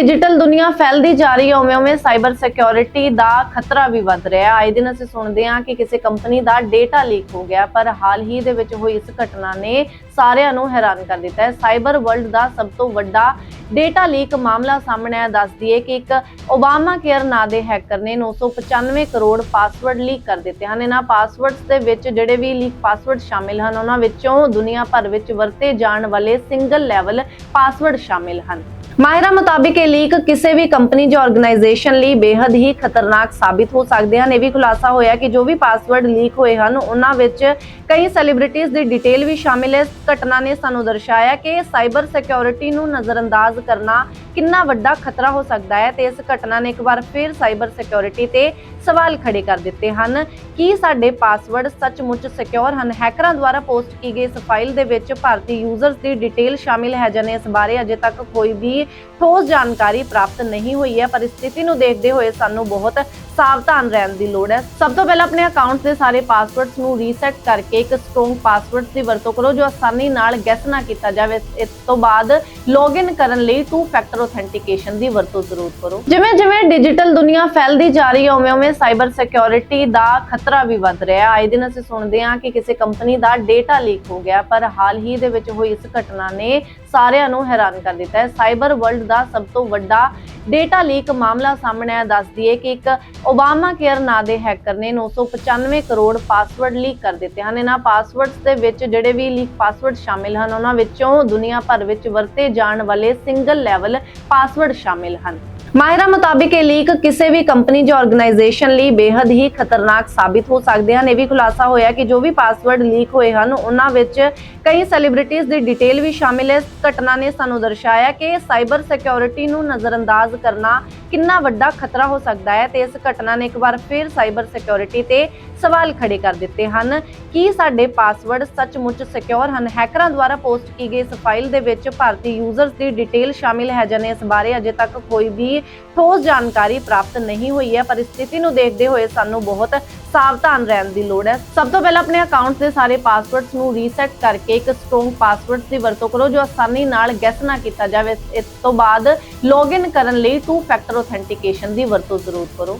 Digital ਦੁਨੀਆ ਫੈਲਦੀ ਜਾ ਰਹੀ ਹੈ ਉਵੇਂ-ਉਵੇਂ ਸਾਈਬਰ ਸਿਕਿਉਰਿਟੀ ਦਾ ਖਤਰਾ ਵੀ ਵੱਧ ਰਿਹਾ ਹੈ। ਆਏ ਦਿਨ ਅਸੀਂ ਸੁਣਦੇ ਹਾਂ ਕਿ ਕਿਸੇ ਕੰਪਨੀ ਦਾ ਡੇਟਾ ਲੀਕ ਹੋ ਗਿਆ, ਪਰ ਹਾਲ ਹੀ ਦੇ ਵਿੱਚ ਹੋਈ ਇਸ ਘਟਨਾ ਨੇ ਸਾਰਿਆਂ ਨੂੰ ਹੈਰਾਨ ਕਰ ਦਿੱਤਾ ਹੈ। ਸਾਈਬਰ ਵਰਲਡ ਦਾ ਸਭ ਤੋਂ ਵੱਡਾ ਡੇਟਾ ਲੀਕ ਮਾਮਲਾ ਸਾਹਮਣੇ ਆਇਆ ਦੱਸਦੀ ਹੈ ਕਿ ਇੱਕ ਓਬਾਮਾ ਕੇਅਰ ਨਾਂ ਦੇ ਹੈਕਰ ਨੇ 995 ਕਰੋੜ ਪਾਸਵਰਡ ਲੀਕ ਕਰ ਦਿੱਤੇ ਹਨ। ਇਹਨਾਂ ਪਾਸਵਰਡਸ ਦੇ ਵਿੱਚ ਜਿਹੜੇ ਵੀ ਲੀਕ ਪਾਸਵਰਡ ਸ਼ਾਮਿਲ ਹਨ, ਉਹਨਾਂ ਵਿੱਚੋਂ ਦੁਨੀਆ ਭਰ ਵਿੱਚ ਵਰਤੇ ਜਾਣ ਵਾਲੇ ਸਿੰਗਲ ਲੈਵਲ ਪਾਸਵਰਡ ਸ਼ਾਮਿਲ ਹਨ। ਮਾਹਿਰਾਂ ਮੁਤਾਬਿਕ ਇਹ ਲੀਕ ਕਿਸੇ ਵੀ ਕੰਪਨੀ ਜਾਂ ਆਰਗੇਨਾਈਜੇਸ਼ਨ ਲਈ ਬੇहद ਹੀ ਖਤਰਨਾਕ ਸਾਬਿਤ ਹੋ ਸਕਦੇ ਹਨ। ਇਹ ਵੀ ਖੁਲਾਸਾ ਹੋਇਆ ਕਿ ਜੋ ਵੀ ਪਾਸਵਰਡ ਲੀਕ ਹੋਏ ਹਨ, ਉਹਨਾਂ ਵਿੱਚ ਕਈ ਸੈਲੀਬ੍ਰਿਟੀਜ਼ ਦੀ ਡਿਟੇਲ ਵੀ ਸ਼ਾਮਿਲ ਹੈ। ਇਸ ਘਟਨਾ ਨੇ ਸਾਨੂੰ ਦਰਸਾਇਆ ਕਿ ਸਾਈਬਰ ਸਿਕਿਉਰਿਟੀ ਨੂੰ ਨਜ਼ਰਅੰਦਾਜ਼ ਕਰਨਾ ਕਿੰਨਾ ਵੱਡਾ ਖਤਰਾ ਹੋ ਸਕਦਾ ਹੈ ਤੇ ਇਸ ਘਟਨਾ ਨੇ ਇੱਕ ਵਾਰ ਫਿਰ ਸਾਈਬਰ ਸਿਕਿਉਰਿਟੀ ਤੇ ਸਵਾਲ ਖੜੇ ਕਰ ਦਿੱਤੇ ਹਨ। ਕੀ ਸਾਡੇ ਪਾਸਵਰਡ ਸੱਚਮੁੱਚ ਸਿਕਿਉਰ ਹਨ? ਹੈਕਰਾਂ ਦੁਆਰਾ ਪੋਸਟ ਕੀ ਗਈ ਇਸ ਫਾਈਲ ਦੇ ਵਿੱਚ ਭਾਰਤੀ ਯੂਜ਼ਰਸ ਦੀ ਡਿਟੇਲ ਸ਼ਾਮਿਲ ਹੈ ਜਾਂ ਨਹੀਂ? ਇਸ ਬਾਰੇ ਅਜੇ ਤੱਕ ਕੋਈ ਵੀ ਠੋਸ ਜਾਣਕਾਰੀ ਪ੍ਰਾਪਤ ਨਹੀਂ ਹੋਈ ਹੈ ਪਰ ਸਥਿਤੀ ਨੂੰ ਦੇਖਦੇ ਹੋਏ ਸਾਨੂੰ ਬਹੁਤ ਸਾਵਧਾਨ ਰਹਿਣ ਦੀ ਲੋੜ ਹੈ। ਸਭ ਤੋਂ ਪਹਿਲਾਂ ਆਪਣੇ ਅਕਾਊਂਟ ਦੇ ਸਾਰੇ ਪਾਸਵਰਡਸ ਨੂੰ ਰੀਸੈਟ ਕਰਕੇ ਇੱਕ ਸਟਰੋਂਗ ਪਾਸਵਰਡ ਦੀ ਵਰਤੋਂ ਕਰੋ, ਜੋ ਆਸਾਨੀ ਨਾਲ ਗੈਸ ਨਾ ਕੀਤਾ ਜਾਵੇ। ਇਸ ਤੋਂ ਬਾਅਦ ਲੌਗਇਨ ਕਰਨ ਲਈ ਟੂ ਫੈਕਟਰ ਆਥੈਂਟੀਕੇਸ਼ਨ ਦੀ ਵਰਤੋਂ ਜ਼ਰੂਰ ਕਰੋ। ਜਿਵੇਂ ਜਿਵੇਂ ਡਿਜੀਟਲ ਦੁਨੀਆ ਫੈਲਦੀ ਜਾ ਰਹੀ ਹੈ ਉਵੇਂ-ਉਵੇਂ ਸਾਈਬਰ ਸਿਕਿਉਰਿਟੀ ਦਾ ਖਤਰਾ ਵੀ ਵੱਧ ਰਿਹਾ ਹੈ। ਆਏ ਦਿਨ ਅਸੀਂ ਸੁਣਦੇ ਹਾਂ ਕਿ ਕਿਸੇ ਕੰਪਨੀ ਦਾ ਡੇਟਾ ਲੀਕ ਹੋ ਗਿਆ, ਪਰ ਹਾਲ ਹੀ ਦੇ ਵਿੱਚ ਹੋਈ ਇਸ ਘਟਨਾ ਨੇ ਸਾਰਿਆਂ ਨੂੰ ਹੈਰਾਨ ਕਰ ਦਿੱਤਾ ਹੈ। ਸਾਈਬਰ ਵਰਲਡ ਦਾ ਸਭ ਤੋਂ ਵੱਡਾ ਡੇਟਾ ਲੀਕ ਮਾਮਲਾ ਸਾਹਮਣੇ ਆਇਆ। ਦੱਸਦੀ ਹੈ ਕਿ ਇੱਕ ਓਬਾਮਾ ਕੇਅਰ ਨਾਂ ਦੇ ਹੈਕਰ ਨੇ 995 ਕਰੋੜ ਪਾਸਵਰਡ ਲੀਕ ਕਰ ਦਿੱਤੇ ਹਨ। ਇਹਨਾਂ ਪਾਸਵਰਡਸ ਦੇ ਵਿੱਚ ਜਿਹੜੇ ਵੀ ਲੀਕ ਪਾਸਵਰਡ ਸ਼ਾਮਿਲ ਹਨ ਉਹਨਾਂ ਵਿੱਚੋਂ ਦੁਨੀਆ ਭਰ ਵਿੱਚ ਵਰਤੇ ਜਾਣ ਵਾਲੇ ਸਿੰਗਲ ਲੈਵਲ ਪਾਸਵਰਡ ਸ਼ਾਮਿਲ ਹਨ। ਮਾਹਿਰਾਂ ਮੁਤਾਬਿਕ ਇਹ ਲੀਕ ਕਿਸੇ ਵੀ ਕੰਪਨੀ ਜਾਂ ਆਰਗੇਨਾਈਜੇਸ਼ਨ ਲਈ ਬੇहद ਹੀ ਖਤਰਨਾਕ ਸਾਬਿਤ ਹੋ ਸਕਦੇ ਹਨ। ਇਹ ਵੀ ਖੁਲਾਸਾ ਹੋਇਆ ਕਿ ਜੋ ਵੀ ਪਾਸਵਰਡ ਲੀਕ ਹੋਏ ਹਨ, ਉਹਨਾਂ ਵਿੱਚ ਕਈ ਸੈਲੀਬ੍ਰਿਟੀਜ਼ ਦੀ ਡਿਟੇਲ ਵੀ ਸ਼ਾਮਿਲ ਹੈ। ਇਸ ਘਟਨਾ ਨੇ ਸਾਨੂੰ ਦਰਸਾਇਆ ਕਿ ਸਾਈਬਰ ਸਿਕਿਉਰਿਟੀ ਨੂੰ ਨਜ਼ਰਅੰਦਾਜ਼ ਕਰਨਾ ਕਿੰਨਾ ਵੱਡਾ ਖਤਰਾ ਹੋ ਸਕਦਾ ਹੈ ਤੇ ਇਸ ਘਟਨਾ ਨੇ ਇੱਕ ਵਾਰ ਫਿਰ ਸਾਈਬਰ ਸਿਕਿਉਰਿਟੀ ਤੇ ਸਵਾਲ ਖੜੇ ਕਰ ਦਿੱਤੇ ਹਨ। ਕੀ ਸਾਡੇ ਪਾਸਵਰਡ ਸੱਚਮੁੱਚ ਸਿਕਿਉਰ ਹਨ? ਹੈਕਰਾਂ ਦੁਆਰਾ ਪੋਸਟ ਕੀ ਗਈ ਇਸ ਫਾਈਲ ਦੇ ਵਿੱਚ ਭਾਰਤੀ ਯੂਜ਼ਰਸ ਦੀ ਡਿਟੇਲ ਸ਼ਾਮਿਲ ਹੈ ਜਾਂ ਨਹੀਂ? ਇਸ ਬਾਰੇ ਅਜੇ ਤੱਕ ਕੋਈ ਵੀ ਠੋਸ ਜਾਣਕਾਰੀ ਪ੍ਰਾਪਤ ਨਹੀਂ ਹੋਈ ਹੈ, ਪਰ ਸਥਿਤੀ ਨੂੰ ਦੇਖਦੇ ਹੋਏ ਸਾਨੂੰ ਬਹੁਤ ਸਾਵਧਾਨ ਰਹਿਣ ਦੀ ਲੋੜ ਹੈ। ਸਭ ਤੋਂ ਪਹਿਲਾਂ ਆਪਣੇ ਅਕਾਊਂਟ ਦੇ ਸਾਰੇ ਪਾਸਵਰਡਸ ਨੂੰ ਰੀਸੈਟ ਕਰਕੇ ਇੱਕ ਸਟਰੋਂਗ ਪਾਸਵਰਡ ਦੀ ਵਰਤੋਂ ਕਰੋ, ਜੋ ਆਸਾਨੀ ਨਾਲ ਗੈਸ ਨਾ ਕੀਤਾ ਜਾਵੇ। ਇਸ ਤੋਂ ਬਾਅਦ ਲੌਗਇਨ ਕਰਨ ਲਈ ਟੂ ਫੈਕਟਰ ਆਥੈਂਟੀਕੇਸ਼ਨ ਦੀ ਵਰਤੋਂ ਜ਼ਰੂਰ ਕਰੋ।